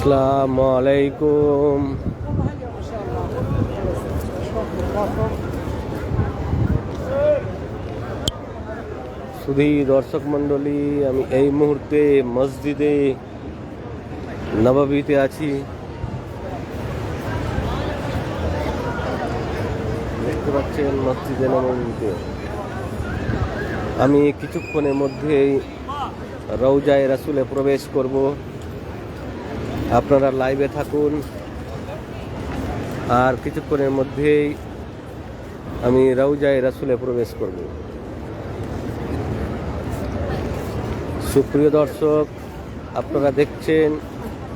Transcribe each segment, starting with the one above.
আসসালামু আলাইকুম শুধু দর্শক মণ্ডলী, আমি এই মুহূর্তে মসজিদে নবাবিতে আছি। দেখতে পাচ্ছেন মসজিদে নবাবিতে। আমি কিছুক্ষণের মধ্যেই রৌজায় রাসুলে প্রবেশ করব। আপনারা লাইভে থাকুন। আর কিছুক্ষণের মধ্যেই আমি রৌজায় রাসুলে প্রবেশ করব। সুপ্রিয় দর্শক, আপনারা দেখছেন,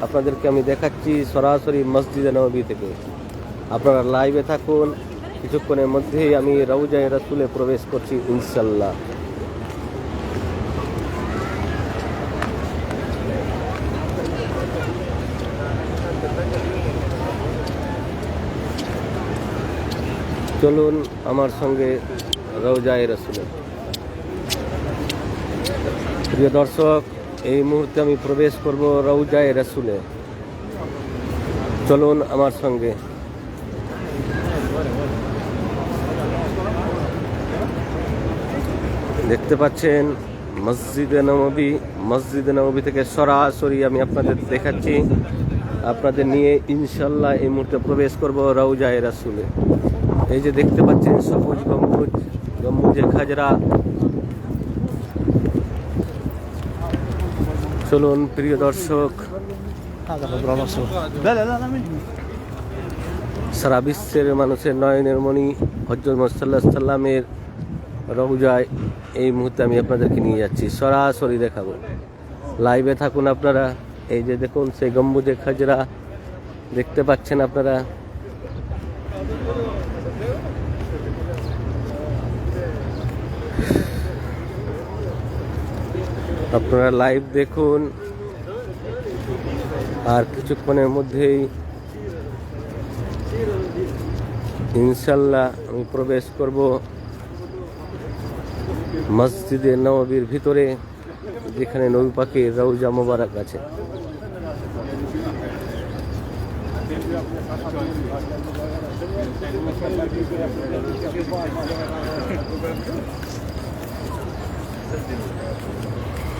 আপনাদেরকে আমি দেখাচ্ছি সরাসরি মসজিদে নবী থেকে। আপনারা লাইভে থাকুন, কিছুক্ষণের মধ্যেই আমি রৌজায় রাসুলে প্রবেশ করছি ইনশাল্লাহ চলুন আমার সঙ্গে রৌজায় রসুলে। প্রিয় দর্শক, এই মুহূর্তে আমি প্রবেশ করব রৌজায় রসুলে। চলুন আমার সঙ্গে। দেখতে পাচ্ছেন মসজিদে নবী মসজিদে নবী থেকে সরাসরি আমি আপনাদের দেখাচ্ছি। আপনাদের নিয়ে ইনশাল্লাহ এই মুহূর্তে প্রবেশ করব রৌজায় রাসুলে। এই যে দেখতে পাচ্ছেন সবুজ গম্বুজ গম্বুজের খাজরা। চলুন, প্রিয় দর্শক। সারা বিশ্বের মানুষের নয়নের মণি হজরত মোসাল্লাহ সাল্লামের রৌজায় এই মুহূর্তে আমি আপনাদেরকে নিয়ে যাচ্ছি। সরাসরি দেখাবো। লাইভে থাকুন আপনারা। এই যে দেখুন, সেই গম্বুজে খাজরা। দেখতে পাচ্ছেন আপনারা? আপনারা লাইভ দেখুন। আর কিছুক্ষণের মধ্যেই ইনশাল্লাহ আমি প্রবেশ করব মসজিদে নববীর ভিতরে, যেখানে নবী পাখির রৌজা মোবারক আছে।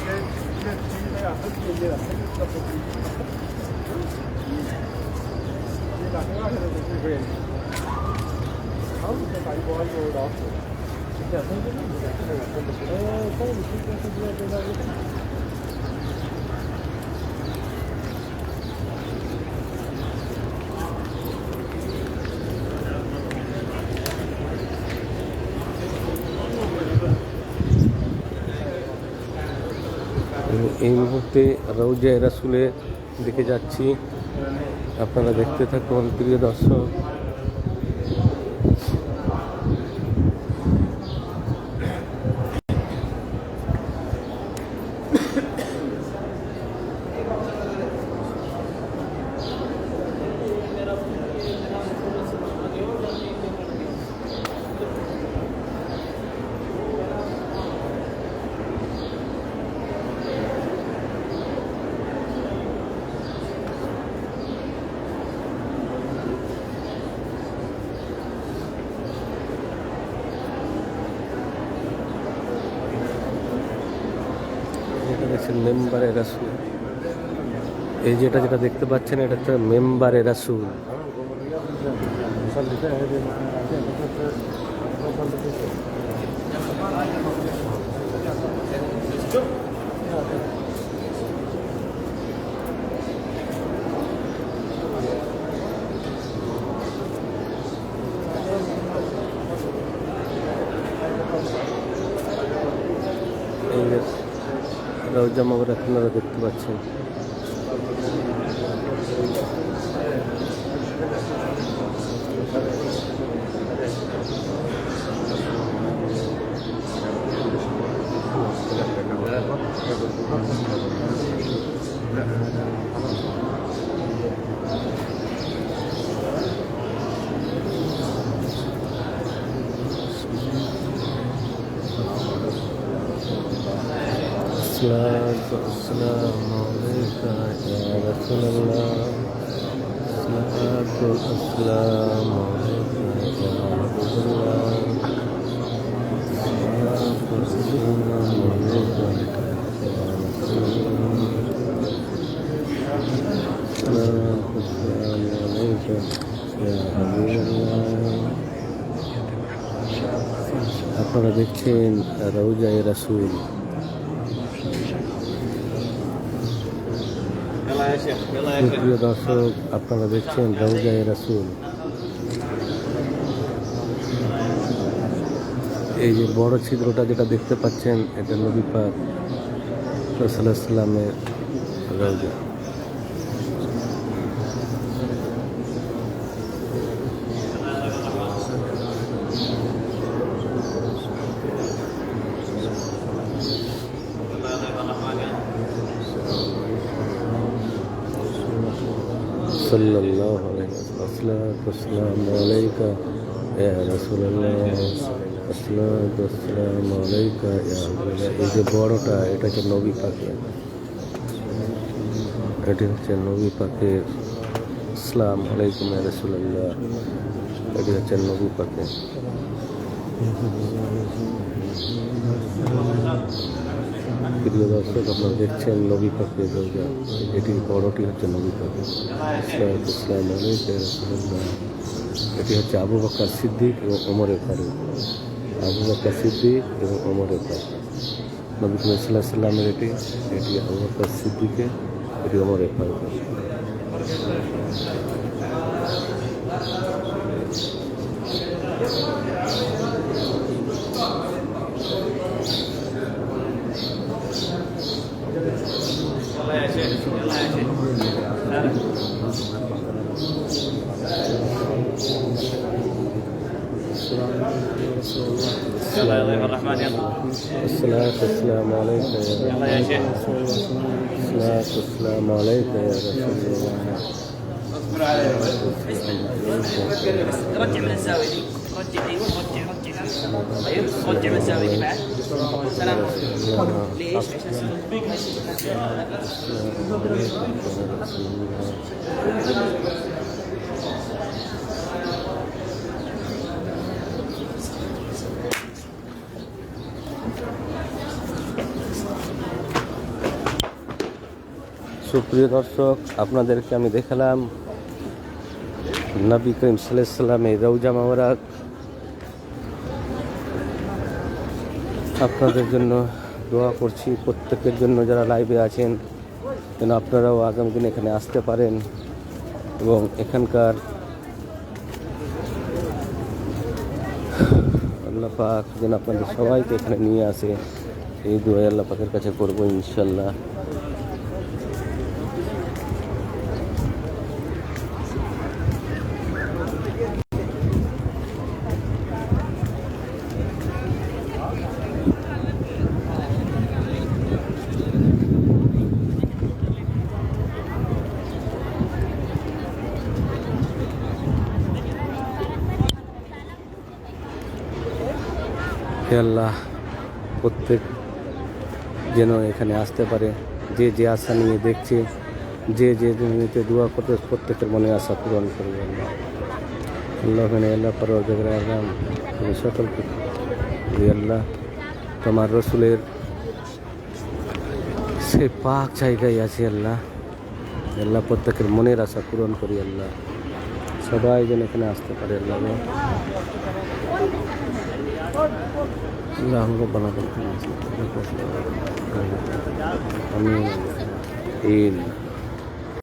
で、で、みんなが入ってみれば、先日だと、次週、今、入ってみれば、十一、十二。で、中川先生、鈴木弁護士。এই মুহূর্তে রৌজা রাসুলের দিকে যাচ্ছি। আপনারা দেখতে থাকুন প্রিয় দর্শক এটা দেখছেন মেম্বারে রাসুল এই যেটা যেটা দেখতে পাচ্ছেন এটা হচ্ছে মেম্বারে রাসুল এই যে রওজা মগর আপনারা দেখতে পাচ্ছেন। الصلاة والسلام عليك يا رسول রাসূলুল্লাহ সালাতু আসসালামু আলাইকা ইয়া রাসূলুল্লাহ সালাতু আসসালামু আলাইকা ইয়া রাসূলুল্লাহ সালাতু আসসালামু আলাইকা ইয়া হাবিবাল্লাহ আপনারা দেখছেন রৌজায় রাসূল প্রিয় দর্শক, আপনারা দেখছেন রৌজায় রাসূল। এই যে বড় ছিদ্রটা যেটা দেখতে পাচ্ছেন, এটা নবী পাক রসুল্লাহ সাল্লামের রৌজা صلى الله عليه وسلم الصلاة والسلام عليك يا رسول الله الصلاة والسلام عليك يا حبيب الله। এই যে বড়টা এটা হচ্ছে নবী পাকের এটি হচ্ছে নবী পাকের ইসলাম আলাইকুম ইয়া রাসূলুল্লাহ এটি হচ্ছে নবী পাকের প্রিয় দর্শক, আপনারা দেখছেন নবী পাকের রোজা এটি বড়টি হচ্ছে নবী আলাইকুম রাসূলুল্লাহ এটি হচ্ছে আবু বকর সিদ্দিক এবং ওমরের ফারুক আবু বকর সিদ্দিক এবং ওমরের ফারুক নবী সাল্লাহ সাল্লামের এটি এটি আবু বকর সিদ্দিকে এটি ওমরের ফারুক يلا يا شيخ يلا يا ضيف الرحمن يلا والسلام عليك يا يلا يا شيخ والسلام عليك يا رسول الله اصبر عليه رجع من الزاوية. دي رجع أيوه رجع رجع. طيب رجع من الزاويه دي بعد سلام ليش؟ عشان সুপ্রিয় দর্শক আপনাদেরকে আমি দেখালাম নবী করিম সাল্লামের রৌজা মামরাক আপনাদের জন্য দোয়া করছি। প্রত্যেকের জন্য যারা লাইভে আছেন, যেন আপনারাও আগামী দিন এখানে আসতে পারেন এবং এখানকার আল্লাহ পাক যেন আপনাদের সবাইকে এখানে নিয়ে আসে। এই দোয়া আল্লাহ পাকের কাছে করব ইনশাল্লাহ আল্লাহ প্রত্যেক যেন এখানে আসতে পারে। যে যে আশা নিয়ে দেখছে, যে যে নিতে দোয়া করতে প্রত্যেকের মনে আশা পূরণ করবে আল্লাহ। আল্লাহ মানে আল্লাহ পরর আল্লাহ তুমি সকলকে আল্লাহ তোমার রসুলের সে পাক জায়গায় আছে আল্লাহ। আল্লাহ প্রত্যেকের মনের আশা পূরণ করি, আল্লাহ। সবাই যেন এখানে আসতে পারে, আল্লাহ। पूरा हमको बना करके हमने तेल